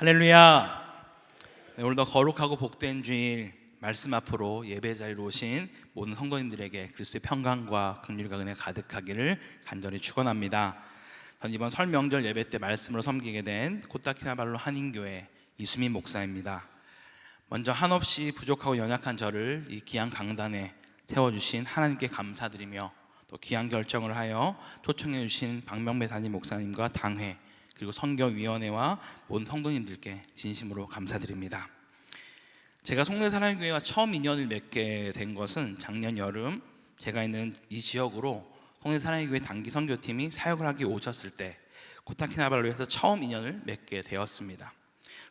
할렐루야. 네, 오늘도 거룩하고 복된 주일 말씀 앞으로 예배 자리로 오신 모든 성도님들에게 그리스도의 평강과 긍휼과 은혜 가득하기를 간절히 축원합니다. 전 이번 설 명절 예배 때 말씀으로 섬기게 된 코타키나발루 한인교회 이수민 목사입니다. 먼저 한없이 부족하고 연약한 저를 이 귀한 강단에 세워주신 하나님께 감사드리며 또 귀한 결정을 하여 초청해 주신 박명배 담임 목사님과 당회 그리고 선교위원회와 모든 성도님들께 진심으로 감사드립니다. 제가 송내사랑교회와 처음 인연을 맺게 된 것은 작년 여름 제가 있는 이 지역으로 송내사랑교회 단기 선교팀이 사역을 하기 오셨을 때 코타키나발루에서 처음 인연을 맺게 되었습니다.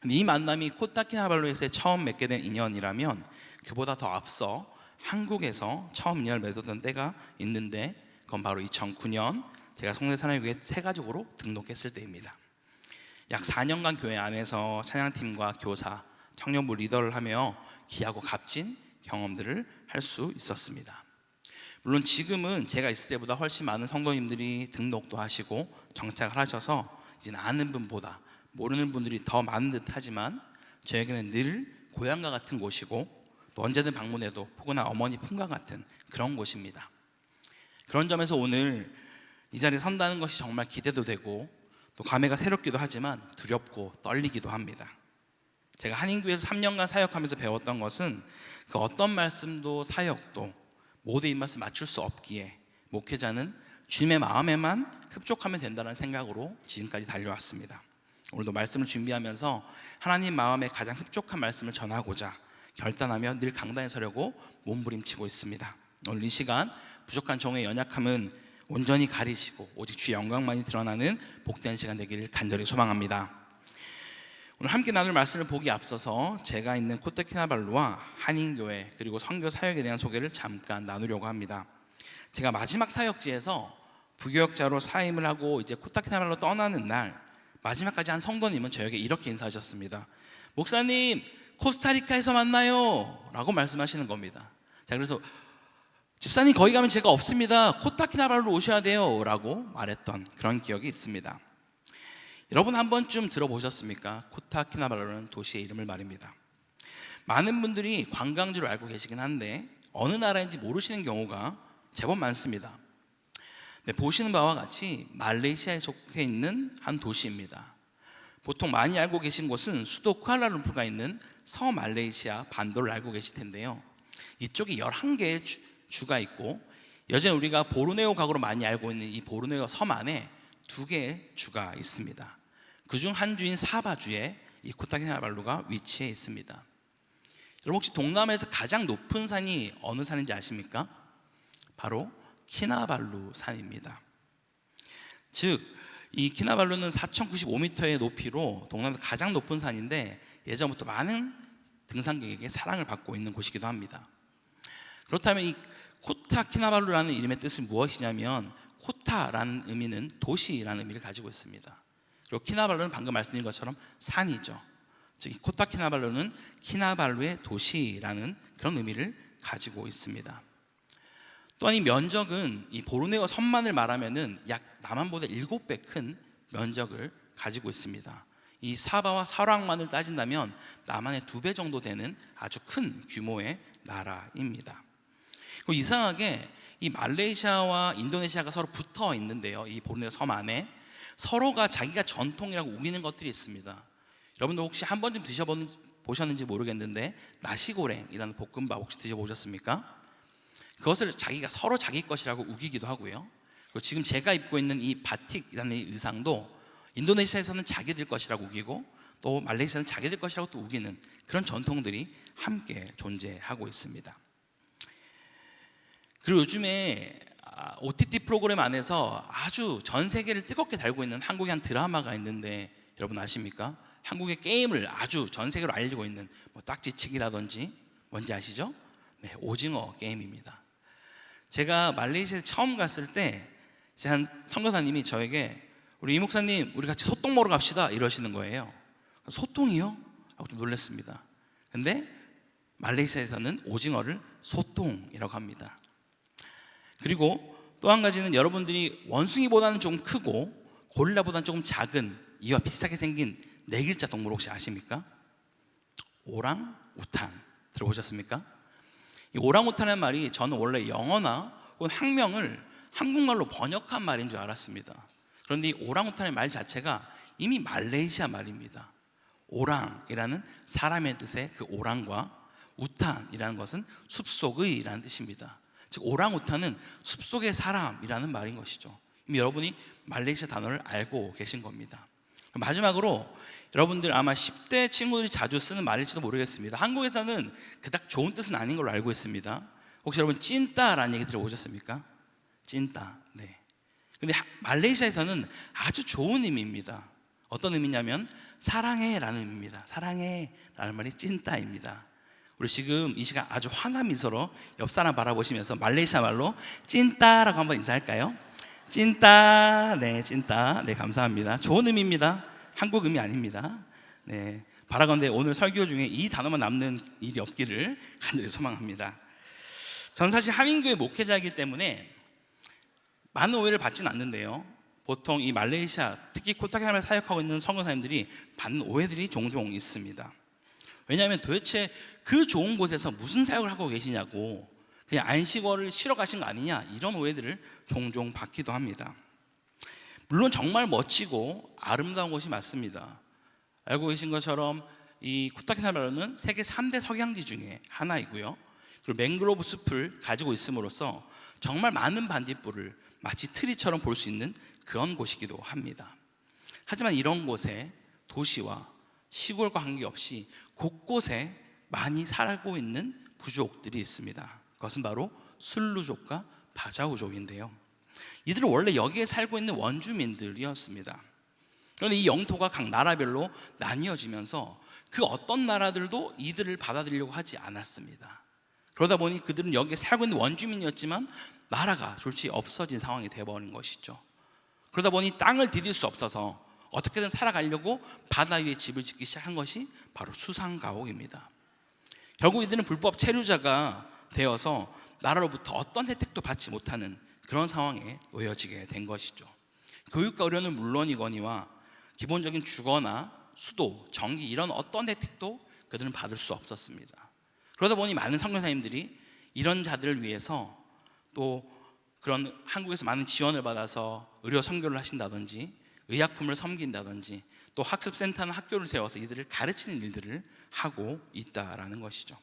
이 만남이 코타키나발루에서 처음 맺게 된 인연이라면 그보다 더 앞서 한국에서 처음 인연을 맺었던 때가 있는데 그건 바로 2009년 제가 송내사랑교회 새 가족으로 등록했을 때입니다. 약 4년간 교회 안에서 찬양팀과 교사, 청년부 리더를 하며 귀하고 값진 경험들을 할 수 있었습니다. 물론 지금은 제가 있을 때보다 훨씬 많은 성도님들이 등록도 하시고 정착을 하셔서 이제 아는 분보다 모르는 분들이 더 많은 듯하지만 저에게는 늘 고향과 같은 곳이고 또 언제든 방문해도 포근한 어머니 품과 같은 그런 곳입니다. 그런 점에서 오늘 이 자리에 선다는 것이 정말 기대도 되고 또 감회가 새롭기도 하지만 두렵고 떨리기도 합니다. 제가 한인교회에서 3년간 사역하면서 배웠던 것은 그 어떤 말씀도 사역도 모두의 입맛을 맞출 수 없기에 목회자는 주님의 마음에만 흡족하면 된다는 생각으로 지금까지 달려왔습니다. 오늘도 말씀을 준비하면서 하나님 마음에 가장 흡족한 말씀을 전하고자 결단하며 늘 강단에 서려고 몸부림치고 있습니다. 오늘 이 시간 부족한 종의 연약함은 온전히 가리시고 오직 주의 영광만이 드러나는 복된 시간 되기를 간절히 소망합니다. 오늘 함께 나눌 말씀을 보기 앞서서 제가 있는 코타키나발루와 한인교회 그리고 선교 사역에 대한 소개를 잠깐 나누려고 합니다. 제가 마지막 사역지에서 부교역자로 사임을 하고 이제 코타키나발루 떠나는 날 마지막까지 한 성도님은 저에게 이렇게 인사하셨습니다. 목사님 코스타리카에서 만나요 라고 말씀하시는 겁니다. 자 그래서 집사님 거기 가면 제가 없습니다. 코타키나발루 오셔야 돼요라고 말했던 그런 기억이 있습니다. 여러분 한 번쯤 들어보셨습니까? 코타키나발루는 도시의 이름을 말입니다. 많은 분들이 관광지로 알고 계시긴 한데 어느 나라인지 모르시는 경우가 제법 많습니다. 네, 보시는 바와 같이 말레이시아에 속해 있는 한 도시입니다. 보통 많이 알고 계신 곳은 수도 쿠알라룸푸르가 있는 서말레이시아 반도를 알고 계실 텐데요. 이쪽에 11개의 주, 주가 있고 여전히 우리가 보르네오 각으로 많이 알고 있는 이 보르네오 섬 안에 두 개의 주가 있습니다. 그중 한 주인 사바주에 이 코타키나발루가 위치해 있습니다. 여러분 혹시 동남아에서 가장 높은 산이 어느 산인지 아십니까? 바로 키나발루 산입니다. 즉, 이 키나발루는 4,095m의 높이로 동남아에서 가장 높은 산인데 예전부터 많은 등산객에게 사랑을 받고 있는 곳이기도 합니다. 그렇다면 이 코타키나발루라는 이름의 뜻은 무엇이냐면 코타라는 의미는 도시라는 의미를 가지고 있습니다. 그리고 키나발루는 방금 말씀드린 것처럼 산이죠. 즉 코타키나발루는 키나발루의 도시라는 그런 의미를 가지고 있습니다. 또한 이 면적은 이 보르네오 섬만을 말하면은 약 남한보다 7배 큰 면적을 가지고 있습니다. 이 사바와 사랑만을 따진다면 남한의 두 배 정도 되는 아주 큰 규모의 나라입니다. 그리고 이상하게 이 말레이시아와 인도네시아가 서로 붙어 있는데요. 이 보르네오 섬 안에 서로가 자기가 전통이라고 우기는 것들이 있습니다. 여러분도 혹시 한 번쯤 드셔보셨는지 모르겠는데 나시고랭이라는 볶음밥 혹시 드셔보셨습니까? 그것을 자기가 서로 자기 것이라고 우기기도 하고요. 그리고 지금 제가 입고 있는 이 바틱이라는 이 의상도 인도네시아에서는 자기들 것이라고 우기고 또 말레이시아는 자기들 것이라고 또 우기는 그런 전통들이 함께 존재하고 있습니다. 그리고 요즘에 OTT 프로그램 안에서 아주 전 세계를 뜨겁게 달고 있는 한국의 한 드라마가 있는데 여러분 아십니까? 한국의 게임을 아주 전 세계로 알리고 있는 뭐 딱지치기라든지 뭔지 아시죠? 네, 오징어 게임입니다. 제가 말레이시아에 처음 갔을 때한 선교사님이 저에게 우리 이 목사님 우리 같이 소똥 먹으러 갑시다 이러시는 거예요. 소똥이요? 하고 좀 놀랐습니다. 근데 말레이시아에서는 오징어를 소똥이라고 합니다. 그리고 또 한 가지는 여러분들이 원숭이보다는 좀 크고 고릴라보다는 조금 작은 이와 비슷하게 생긴 네 글자 동물 혹시 아십니까? 오랑 우탄 들어보셨습니까? 이 오랑 우탄이라는 말이 저는 원래 영어나 혹은 학명을 한국말로 번역한 말인 줄 알았습니다. 그런데 이 오랑 우탄의 말 자체가 이미 말레이시아 말입니다. 오랑이라는 사람의 뜻의 그 오랑과 우탄이라는 것은 숲속의라는 뜻입니다. 즉 오랑우탄은 숲속의 사람이라는 말인 것이죠. 이미 여러분이 말레이시아 단어를 알고 계신 겁니다. 마지막으로 여러분들 아마 10대 친구들이 자주 쓰는 말일지도 모르겠습니다. 한국에서는 그닥 좋은 뜻은 아닌 걸로 알고 있습니다. 혹시 여러분 찐따라는 얘기 들어보셨습니까? 찐따. 네. 근데 하- 말레이시아에서는 아주 좋은 의미입니다. 어떤 의미냐면 사랑해라는 의미입니다. 사랑해라는 말이 찐따입니다. 우리 지금 이 시간 아주 환한 미소로 옆 사람 바라보시면서 말레이시아 말로 찐따라고 한번 인사할까요? 찐따, 네, 찐따, 네, 감사합니다. 좋은 의미입니다. 한국 의미 아닙니다. 네, 바라건대 오늘 설교 중에 이 단어만 남는 일이 없기를 간절히 소망합니다. 저는 사실 한인교회 목회자이기 때문에 많은 오해를 받지는 않는데요. 보통 이 말레이시아, 특히 코타키나발을 사역하고 있는 선교사님들이 받는 오해들이 종종 있습니다. 왜냐하면 도대체 그 좋은 곳에서 무슨 사역을 하고 계시냐고 그냥 안식월을 쉬러 가신 거 아니냐 이런 오해들을 종종 받기도 합니다. 물론 정말 멋지고 아름다운 곳이 맞습니다. 알고 계신 것처럼 이 코타키나발루는 세계 3대 석양지 중에 하나이고요. 그리고 맹그로브 숲을 가지고 있음으로써 정말 많은 반딧불을 마치 트리처럼 볼 수 있는 그런 곳이기도 합니다. 하지만 이런 곳에 도시와 시골과 관계없이 곳곳에 많이 살고 있는 부족들이 있습니다. 그것은 바로 술루족과 바자우족인데요. 이들은 원래 여기에 살고 있는 원주민들이었습니다. 그런데 이 영토가 각 나라별로 나뉘어지면서 그 어떤 나라들도 이들을 받아들이려고 하지 않았습니다. 그러다 보니 그들은 여기에 살고 있는 원주민이었지만 나라가 졸지 없어진 상황이 되어버린 것이죠. 그러다 보니 땅을 디딜 수 없어서 어떻게든 살아가려고 바다 위에 집을 짓기 시작한 것이 바로 수상가옥입니다. 결국 이들은 불법 체류자가 되어서 나라로부터 어떤 혜택도 받지 못하는 그런 상황에 놓여지게 된 것이죠. 교육과 의료는 물론이거니와 기본적인 주거나 수도, 전기 이런 어떤 혜택도 그들은 받을 수 없었습니다. 그러다 보니 많은 선교사님들이 이런 자들을 위해서 또 그런 한국에서 많은 지원을 받아서 의료 선교를 하신다든지 의약품을 섬긴다든지 또 학습센터나 학교를 세워서 이들을 가르치는 일들을 하고 있다라는 것이죠.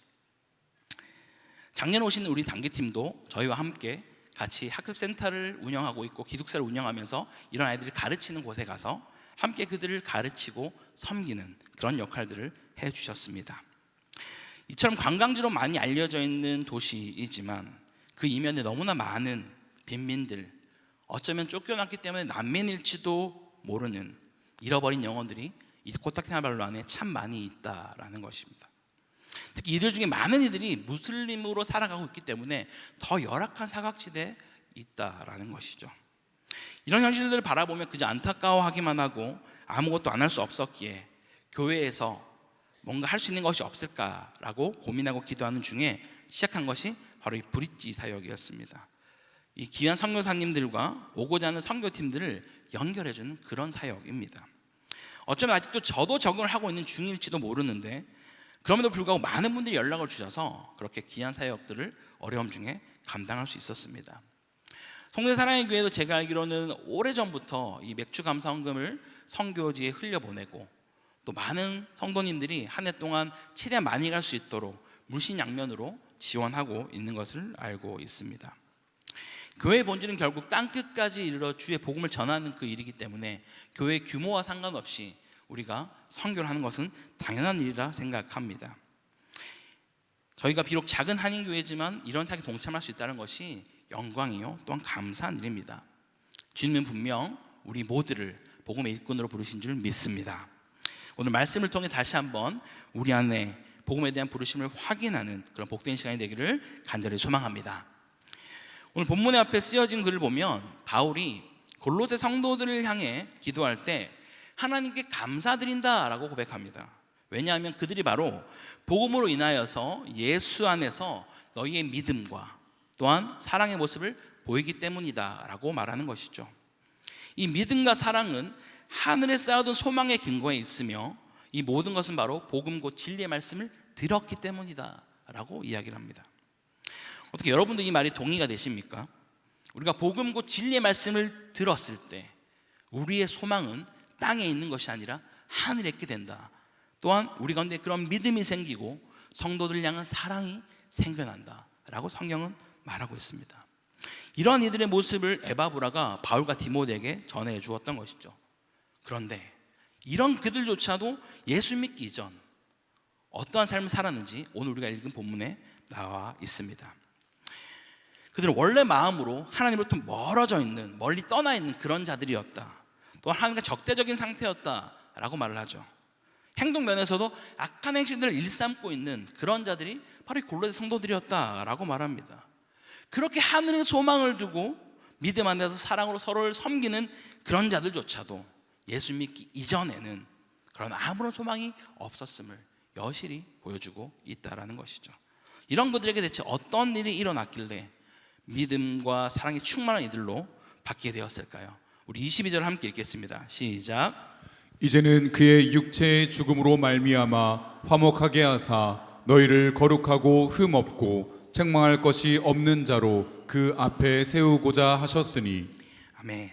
작년 오신 우리 단기팀도 저희와 함께 같이 학습센터를 운영하고 있고 기숙사를 운영하면서 이런 아이들을 가르치는 곳에 가서 함께 그들을 가르치고 섬기는 그런 역할들을 해 주셨습니다. 이처럼 관광지로 많이 알려져 있는 도시이지만 그 이면에 너무나 많은 빈민들, 어쩌면 쫓겨났기 때문에 난민일지도 모르는 잃어버린 영혼들이 이 코타키나발루 안에 참 많이 있다라는 것입니다. 특히 이들 중에 많은 이들이 무슬림으로 살아가고 있기 때문에 더 열악한 사각지대에 있다라는 것이죠. 이런 현실들을 바라보며 그저 안타까워하기만 하고 아무것도 안 할 수 없었기에 교회에서 뭔가 할 수 있는 것이 없을까라고 고민하고 기도하는 중에 시작한 것이 바로 이 브릿지 사역이었습니다. 이 귀한 선교사님들과 오고자 하는 선교팀들을 연결해주는 그런 사역입니다. 어쩌면 아직도 저도 적응을 하고 있는 중일지도 모르는데 그럼에도 불구하고 많은 분들이 연락을 주셔서 그렇게 귀한 사역들을 어려움 중에 감당할 수 있었습니다. 성대 사랑의 교회도 제가 알기로는 오래 전부터 이 맥주 감사 헌금을 선교지에 흘려보내고 또 많은 성도님들이 한 해 동안 최대한 많이 갈 수 있도록 물신양면으로 지원하고 있는 것을 알고 있습니다. 교회의 본질은 결국 땅 끝까지 이르러 주의 복음을 전하는 그 일이기 때문에 교회 규모와 상관없이 우리가 선교를 하는 것은 당연한 일이라 생각합니다. 저희가 비록 작은 한인 교회지만 이런 사역에 동참할 수 있다는 것이 영광이요 또한 감사한 일입니다. 주님은 분명 우리 모두를 복음의 일꾼으로 부르신 줄 믿습니다. 오늘 말씀을 통해 다시 한번 우리 안에 복음에 대한 부르심을 확인하는 그런 복된 시간이 되기를 간절히 소망합니다. 오늘 본문의 앞에 쓰여진 글을 보면 바울이 골로새 성도들을 향해 기도할 때 하나님께 감사드린다라고 고백합니다. 왜냐하면 그들이 바로 복음으로 인하여서 예수 안에서 너희의 믿음과 또한 사랑의 모습을 보이기 때문이다라고 말하는 것이죠. 이 믿음과 사랑은 하늘에 쌓아둔 소망의 근거에 있으며 이 모든 것은 바로 복음 곧 진리의 말씀을 들었기 때문이다라고 이야기를 합니다. 어떻게 여러분도 이 말이 동의가 되십니까? 우리가 복음 곧 진리의 말씀을 들었을 때 우리의 소망은 땅에 있는 것이 아니라 하늘에 있게 된다. 또한 우리 가운데 그런 믿음이 생기고 성도들 향한 사랑이 생겨난다라고 성경은 말하고 있습니다. 이러한 이들의 모습을 에바브라가 바울과 디모데에게 전해 주었던 것이죠. 그런데 이런 그들조차도 예수 믿기 이전 어떠한 삶을 살았는지 오늘 우리가 읽은 본문에 나와 있습니다. 그들은 원래 마음으로 하나님으로부터 멀어져 있는 멀리 떠나 있는 그런 자들이었다. 또 하나님과 적대적인 상태였다라고 말을 하죠. 행동 면에서도 악한 행실들을 일삼고 있는 그런 자들이 바로 이 골로새 성도들이었다라고 말합니다. 그렇게 하늘의 소망을 두고 믿음 안에서 사랑으로 서로를 섬기는 그런 자들조차도 예수 믿기 이전에는 그런 아무런 소망이 없었음을 여실히 보여주고 있다라는 것이죠. 이런 그들에게 대체 어떤 일이 일어났길래 믿음과 사랑이 충만한 이들로 바뀌게 되었을까요? 우리 22절 함께 읽겠습니다. 시작. 이제는 그의 육체의 죽음으로 말미암아 화목하게 하사 너희를 거룩하고 흠 없고 책망할 것이 없는 자로 그 앞에 세우고자 하셨으니 아멘.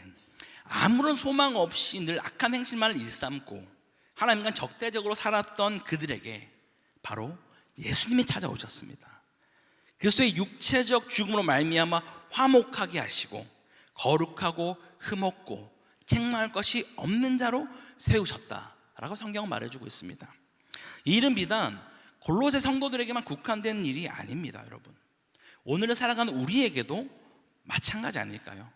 아무런 소망 없이 늘 악한 행실만을 일삼고 하나님과 적대적으로 살았던 그들에게 바로 예수님이 찾아오셨습니다. 그리스도의 육체적 죽음으로 말미암아 화목하게 하시고 거룩하고 흠없고 책망할 것이 없는 자로 세우셨다라고 성경은 말해주고 있습니다. 이 일은 비단 골로새 성도들에게만 국한된 일이 아닙니다, 여러분. 오늘을 살아가는 우리에게도 마찬가지 아닐까요?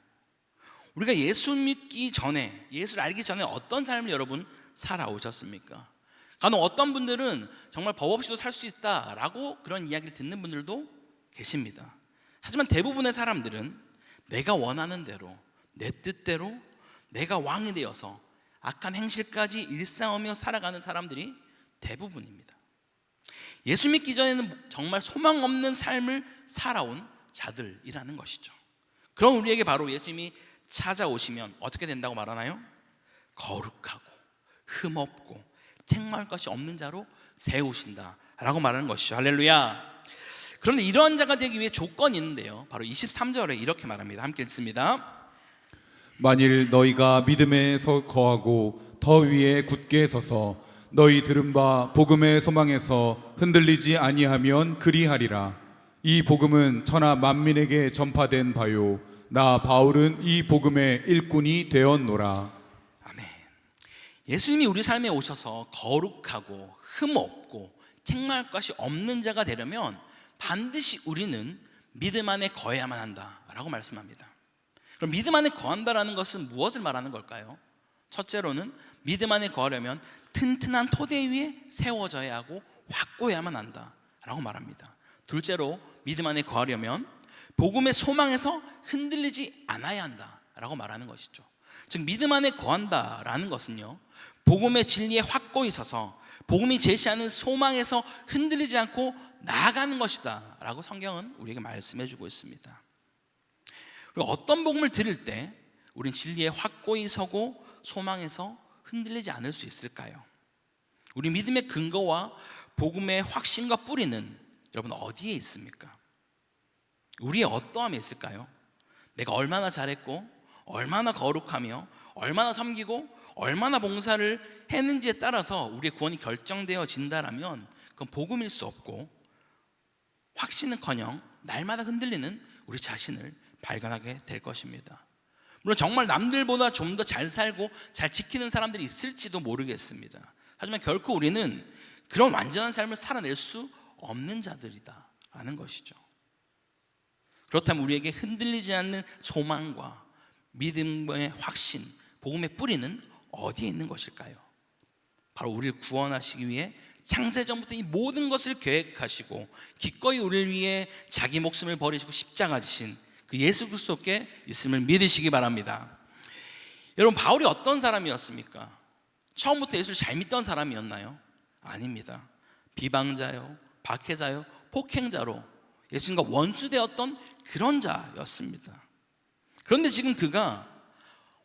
우리가 예수 믿기 전에, 예수를 알기 전에 어떤 삶을 여러분 살아오셨습니까? 간혹 어떤 분들은 정말 법 없이도 살 수 있다라고 그런 이야기를 듣는 분들도 계십니다. 하지만 대부분의 사람들은 내가 원하는 대로, 내 뜻대로, 내가 왕이 되어서 악한 행실까지 일상하며 살아가는 사람들이 대부분입니다. 예수 믿기 전에는 정말 소망 없는 삶을 살아온 자들이라는 것이죠. 그럼 우리에게 바로 예수님이 찾아오시면 어떻게 된다고 말하나요? 거룩하고 흠없고 책망할 것이 없는 자로 세우신다라고 말하는 것이죠. 할렐루야. 그런데 이런 자가 되기 위해 조건이 있는데요. 바로 23절에 이렇게 말합니다. 함께 읽습니다. 만일 너희가 믿음에 서 거하고 더 위에 굳게 서서 너희 들은 바 복음의 소망에서 흔들리지 아니하면 그리하리라 이 복음은 천하 만민에게 전파된 바요 나 바울은 이 복음의 일꾼이 되었노라 아멘. 예수님이 우리 삶에 오셔서 거룩하고 흠 없고 책망할 것이 없는 자가 되려면 반드시 우리는 믿음 안에 거해야만 한다라고 말씀합니다. 그럼 믿음 안에 거한다라는 것은 무엇을 말하는 걸까요? 첫째로는 믿음 안에 거하려면 튼튼한 토대 위에 세워져야 하고 확고해야만 한다라고 말합니다. 둘째로 믿음 안에 거하려면 복음의 소망에서 흔들리지 않아야 한다라고 말하는 것이죠. 즉 믿음 안에 거한다라는 것은요. 복음의 진리에 확고히 서서 복음이 제시하는 소망에서 흔들리지 않고 나아가는 것이다 라고 성경은 우리에게 말씀해 주고 있습니다. 그리고 어떤 복음을 들을 때 우린 진리에 확고히 서고 소망에서 흔들리지 않을 수 있을까요? 우리 믿음의 근거와 복음의 확신과 뿌리는 여러분 어디에 있습니까? 우리의 어떠함에 있을까요? 내가 얼마나 잘했고 얼마나 거룩하며 얼마나 섬기고 얼마나 봉사를 했는지에 따라서 우리의 구원이 결정되어진다라면 그건 복음일 수 없고 확신은커녕 날마다 흔들리는 우리 자신을 발견하게 될 것입니다. 물론 정말 남들보다 좀 더 잘 살고 잘 지키는 사람들이 있을지도 모르겠습니다. 하지만 결코 우리는 그런 완전한 삶을 살아낼 수 없는 자들이다라는 것이죠. 그렇다면 우리에게 흔들리지 않는 소망과 믿음의 확신, 복음의 뿌리는 어디에 있는 것일까요? 바로 우리를 구원하시기 위해 창세전부터 이 모든 것을 계획하시고 기꺼이 우리를 위해 자기 목숨을 버리시고 십자가 지신 그 예수 그리스도께 있음을 믿으시기 바랍니다. 여러분 바울이 어떤 사람이었습니까? 처음부터 예수를 잘 믿던 사람이었나요? 아닙니다. 비방자요, 박해자요, 폭행자로 예수님과 원수되었던 그런 자였습니다. 그런데 지금 그가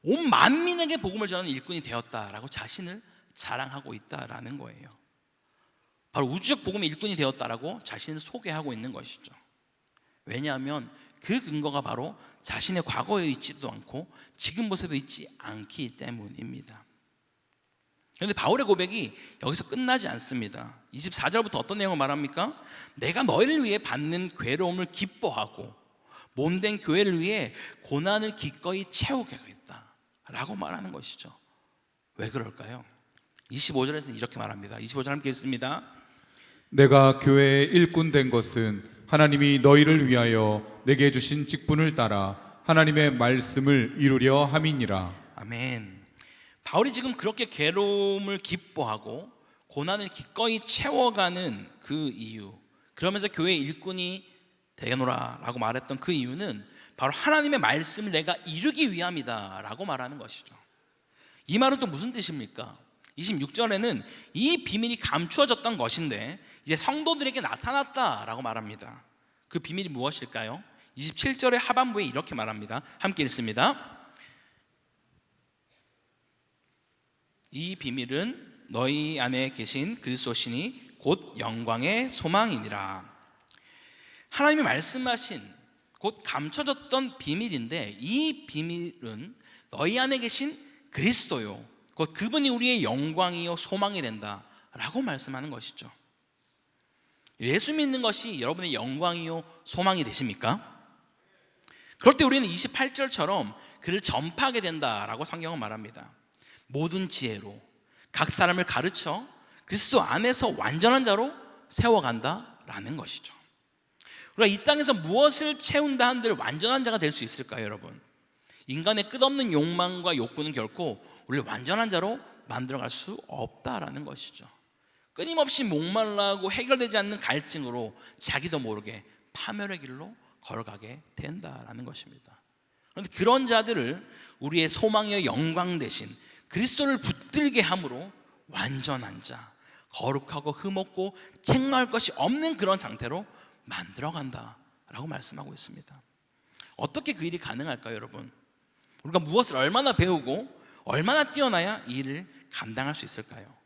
온 만민에게 복음을 전하는 일꾼이 되었다라고 자신을 자랑하고 있다라는 거예요. 바로 우주적 복음의 일꾼이 되었다라고 자신을 소개하고 있는 것이죠. 왜냐하면 그 근거가 바로 자신의 과거에 있지도 않고 지금 모습에 있지 않기 때문입니다. 그런데 바울의 고백이 여기서 끝나지 않습니다. 24절부터 어떤 내용을 말합니까? 내가 너희를 위해 받는 괴로움을 기뻐하고 몸된 교회를 위해 고난을 기꺼이 채우겠다 라고 말하는 것이죠. 왜 그럴까요? 25절에서는 이렇게 말합니다. 25절 함께 읽습니다. 내가 교회의 일꾼 된 것은 하나님이 너희를 위하여 내게 주신 직분을 따라 하나님의 말씀을 이루려 함이니라. 아멘. 바울이 지금 그렇게 괴로움을 기뻐하고 고난을 기꺼이 채워가는 그 이유, 그러면서 교회 일꾼이 되노라라고 말했던 그 이유는 바로 하나님의 말씀을 내가 이루기 위함이다라고 말하는 것이죠. 이 말은 또 무슨 뜻입니까? 26절에는 이 비밀이 감추어졌던 것인데 이제 성도들에게 나타났다라고 말합니다. 그 비밀이 무엇일까요? 27절의 하반부에 이렇게 말합니다. 함께 읽습니다. 이 비밀은 너희 안에 계신 그리스도시니 곧 영광의 소망이니라. 하나님이 말씀하신 곧 감춰졌던 비밀인데 이 비밀은 너희 안에 계신 그리스도요. 곧 그분이 우리의 영광이요 소망이 된다라고 말씀하는 것이죠. 예수 믿는 것이 여러분의 영광이요 소망이 되십니까? 그럴 때 우리는 28절처럼 그를 전파하게 된다라고 성경은 말합니다. 모든 지혜로 각 사람을 가르쳐 그리스도 안에서 완전한 자로 세워간다라는 것이죠. 우리가 이 땅에서 무엇을 채운다 한들 완전한 자가 될 수 있을까요, 여러분? 인간의 끝없는 욕망과 욕구는 결코 우리를 완전한 자로 만들어갈 수 없다라는 것이죠. 끊임없이 목말라하고 해결되지 않는 갈증으로 자기도 모르게 파멸의 길로 걸어가게 된다라는 것입니다. 그런데 그런 자들을 우리의 소망의 영광 대신 그리스도를 붙들게 함으로 완전한 자, 거룩하고 흠없고 책망할 것이 없는 그런 상태로 만들어 간다라고 말씀하고 있습니다. 어떻게 그 일이 가능할까요, 여러분? 우리가 무엇을 얼마나 배우고 얼마나 뛰어나야 이 일을 감당할 수 있을까요?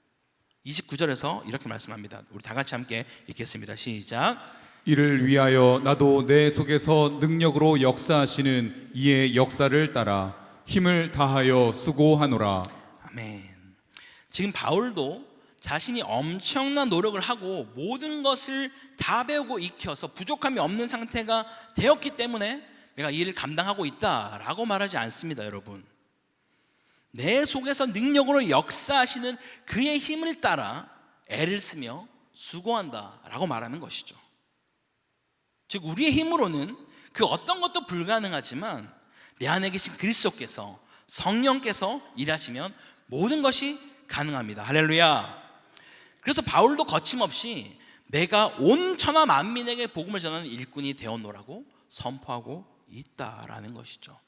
29절에서 이렇게 말씀합니다. 우리 다 같이 함께 읽겠습니다. 시작. 이를 위하여 나도 내 속에서 능력으로 역사하시는 이의 역사를 따라 힘을 다하여 수고하노라. 아멘. 지금 바울도 자신이 엄청난 노력을 하고 모든 것을 다 배우고 익혀서 부족함이 없는 상태가 되었기 때문에 내가 이 일을 감당하고 있다라고 말하지 않습니다, 여러분. 내 속에서 능력으로 역사하시는 그의 힘을 따라 애를 쓰며 수고한다 라고 말하는 것이죠. 즉 우리의 힘으로는 그 어떤 것도 불가능하지만 내 안에 계신 그리스도께서 성령께서 일하시면 모든 것이 가능합니다. 할렐루야. 그래서 바울도 거침없이 내가 온 천하 만민에게 복음을 전하는 일꾼이 되었노라고 선포하고 있다라는 것이죠.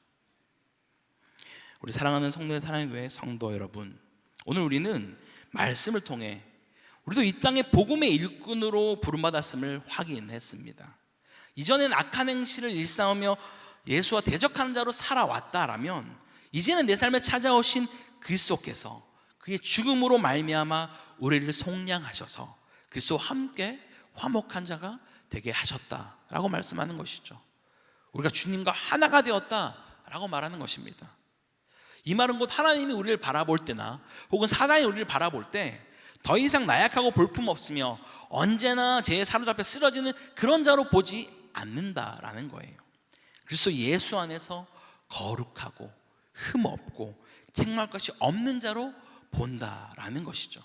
우리 사랑하는 성도의 사랑의 교회 성도 여러분, 오늘 우리는 말씀을 통해 우리도 이 땅에 복음의 일꾼으로 부름받았음을 확인했습니다. 이전엔 악한 행실을 일삼으며 예수와 대적하는 자로 살아왔다라면 이제는 내 삶에 찾아오신 그리스도께서 그의 죽음으로 말미암아 우리를 속량하셔서 그리스도와 함께 화목한 자가 되게 하셨다라고 말씀하는 것이죠. 우리가 주님과 하나가 되었다라고 말하는 것입니다. 이 말은 곧 하나님이 우리를 바라볼 때나 혹은 사단이 우리를 바라볼 때 더 이상 나약하고 볼품 없으며 언제나 죄에 사로잡혀 쓰러지는 그런 자로 보지 않는다라는 거예요. 그래서 예수 안에서 거룩하고 흠 없고 책망할 것이 없는 자로 본다라는 것이죠.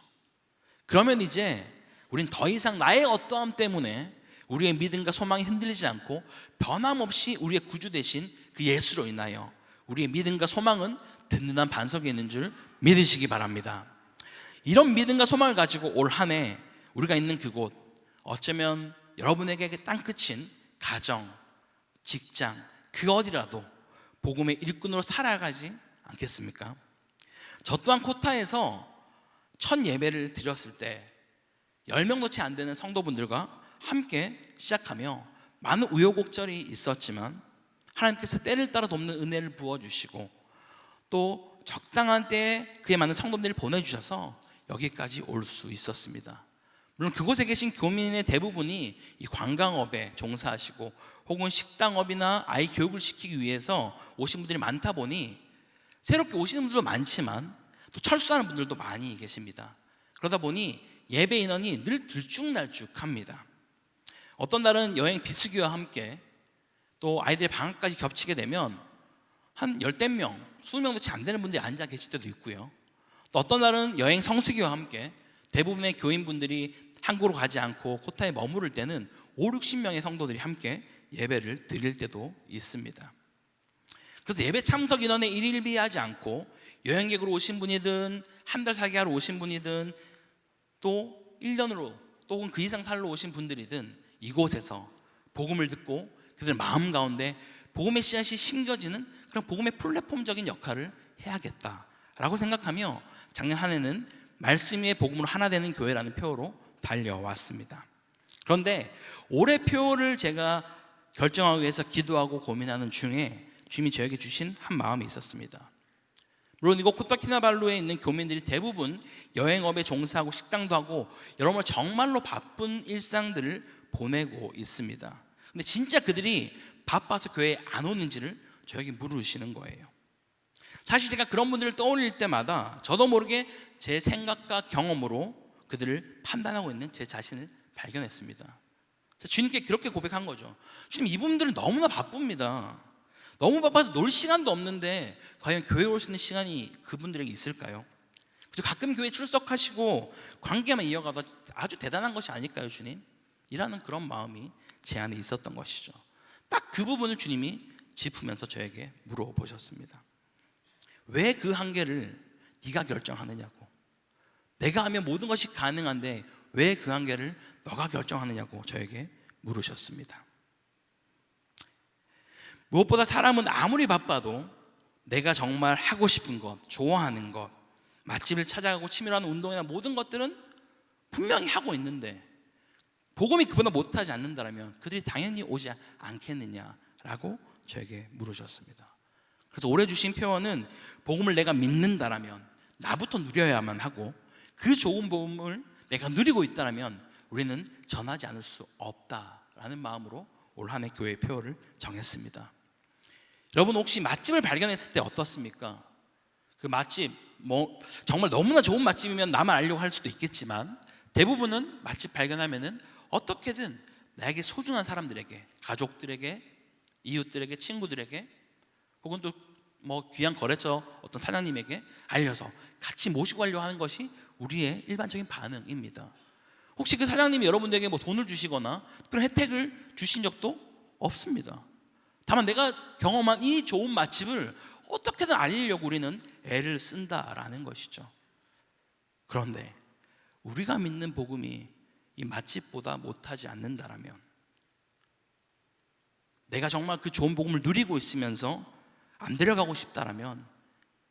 그러면 이제 우린 더 이상 나의 어떠함 때문에 우리의 믿음과 소망이 흔들리지 않고 변함없이 우리의 구주 되신 그 예수로 인하여 우리의 믿음과 소망은 든든한 반석에 있는 줄 믿으시기 바랍니다. 이런 믿음과 소망을 가지고 올 한 해 우리가 있는 그곳 어쩌면 여러분에게 그 땅끝인 가정, 직장 그 어디라도 복음의 일꾼으로 살아가지 않겠습니까? 저 또한 코타에서 첫 예배를 드렸을 때 10명 도치 안 되는 성도분들과 함께 시작하며 많은 우여곡절이 있었지만 하나님께서 때를 따라 돕는 은혜를 부어주시고 또 적당한 때에 그에 맞는 성도들을 보내주셔서 여기까지 올 수 있었습니다. 물론 그곳에 계신 교민의 대부분이 이 관광업에 종사하시고 혹은 식당업이나 아이 교육을 시키기 위해서 오신 분들이 많다 보니 새롭게 오시는 분들도 많지만 또 철수하는 분들도 많이 계십니다. 그러다 보니 예배 인원이 늘 들쭉날쭉합니다. 어떤 날은 여행 비수기와 함께 또 아이들의 방학까지 겹치게 되면 한 열댓 명, 스무 명도 채 안 되는 분들이 앉아 계실 때도 있고요. 또 어떤 날은 여행 성수기와 함께 대부분의 교인분들이 한국으로 가지 않고 코타에 머무를 때는 5, 60명의 성도들이 함께 예배를 드릴 때도 있습니다. 그래서 예배 참석 인원에 일일비하지 않고 여행객으로 오신 분이든 한 달 살기 하러 오신 분이든 또 1년으로 또 혹은 그 이상 살러 오신 분들이든 이곳에서 복음을 듣고 그들 마음 가운데 복음의 씨앗이 심겨지는 그런 복음의 플랫폼적인 역할을 해야겠다라고 생각하며 작년 한 해는 말씀 위에 복음으로 하나 되는 교회라는 표어로 달려왔습니다. 그런데 올해 표어를 제가 결정하기 위해서 기도하고 고민하는 중에 주님이 저에게 주신 한 마음이 있었습니다. 물론 이곳 코타키나발루에 있는 교민들이 대부분 여행업에 종사하고 식당도 하고 여러모로 정말로 바쁜 일상들을 보내고 있습니다. 근데 진짜 그들이 바빠서 교회에 안 오는지를 저에게 물으시는 거예요. 사실 제가 그런 분들을 떠올릴 때마다 저도 모르게 제 생각과 경험으로 그들을 판단하고 있는 제 자신을 발견했습니다. 주님께 그렇게 고백한 거죠. 주님 이분들은 너무나 바쁩니다. 너무 바빠서 놀 시간도 없는데 과연 교회 올 수 있는 시간이 그분들에게 있을까요? 그래서 가끔 교회 출석하시고 관계만 이어가도 아주 대단한 것이 아닐까요, 주님? 이라는 그런 마음이 제 안에 있었던 것이죠. 딱 그 부분을 주님이 짚으면서 저에게 물어보셨습니다. 왜 그 한계를 네가 결정하느냐고. 내가 하면 모든 것이 가능한데 왜 그 한계를 너가 결정하느냐고 저에게 물으셨습니다. 무엇보다 사람은 아무리 바빠도 내가 정말 하고 싶은 것, 좋아하는 것, 맛집을 찾아가고 하는 운동이나 모든 것들은 분명히 하고 있는데 복음이 그보다 못하지 않는다면 그들이 당연히 오지 않겠느냐라고 저에게 물으셨습니다. 그래서 올해 주신 표현은 복음을 내가 믿는다라면 나부터 누려야만 하고 그 좋은 복음을 내가 누리고 있다라면 우리는 전하지 않을 수 없다라는 마음으로 올 한해 교회 표어를 정했습니다. 여러분 혹시 맛집을 발견했을 때 어떻습니까? 그 맛집 뭐 정말 너무나 좋은 맛집이면 나만 알려고 할 수도 있겠지만 대부분은 맛집 발견하면은 어떻게든 나에게 소중한 사람들에게 가족들에게 이웃들에게 친구들에게 혹은 또 뭐 귀한 거래처 어떤 사장님에게 알려서 같이 모시고 가려고 하는 것이 우리의 일반적인 반응입니다. 혹시 그 사장님이 여러분들에게 뭐 돈을 주시거나 특별한 혜택을 주신 적도 없습니다. 다만 내가 경험한 이 좋은 맛집을 어떻게든 알리려고 우리는 애를 쓴다라는 것이죠. 그런데 우리가 믿는 복음이 이 맛집보다 못하지 않는다라면 내가 정말 그 좋은 복음을 누리고 있으면서 안 데려가고 싶다라면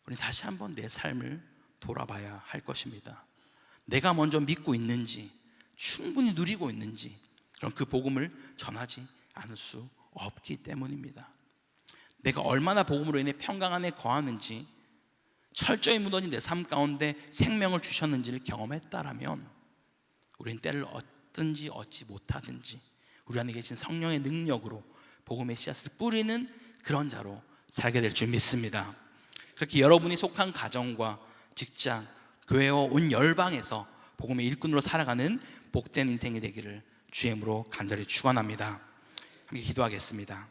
우리 다시 한번 내 삶을 돌아봐야 할 것입니다. 내가 먼저 믿고 있는지 충분히 누리고 있는지 그럼 그 복음을 전하지 않을 수 없기 때문입니다. 내가 얼마나 복음으로 인해 평강 안에 거하는지 철저히 묻어진 내 삶 가운데 생명을 주셨는지를 경험했다라면 우리는 때를 얻든지 얻지 못하든지 우리 안에 계신 성령의 능력으로 복음의 씨앗을 뿌리는 그런 자로 살게 될 줄 믿습니다. 그렇게 여러분이 속한 가정과 직장, 교회와 온 열방에서 복음의 일꾼으로 살아가는 복된 인생이 되기를 주의 이름으로 간절히 축원합니다. 함께 기도하겠습니다.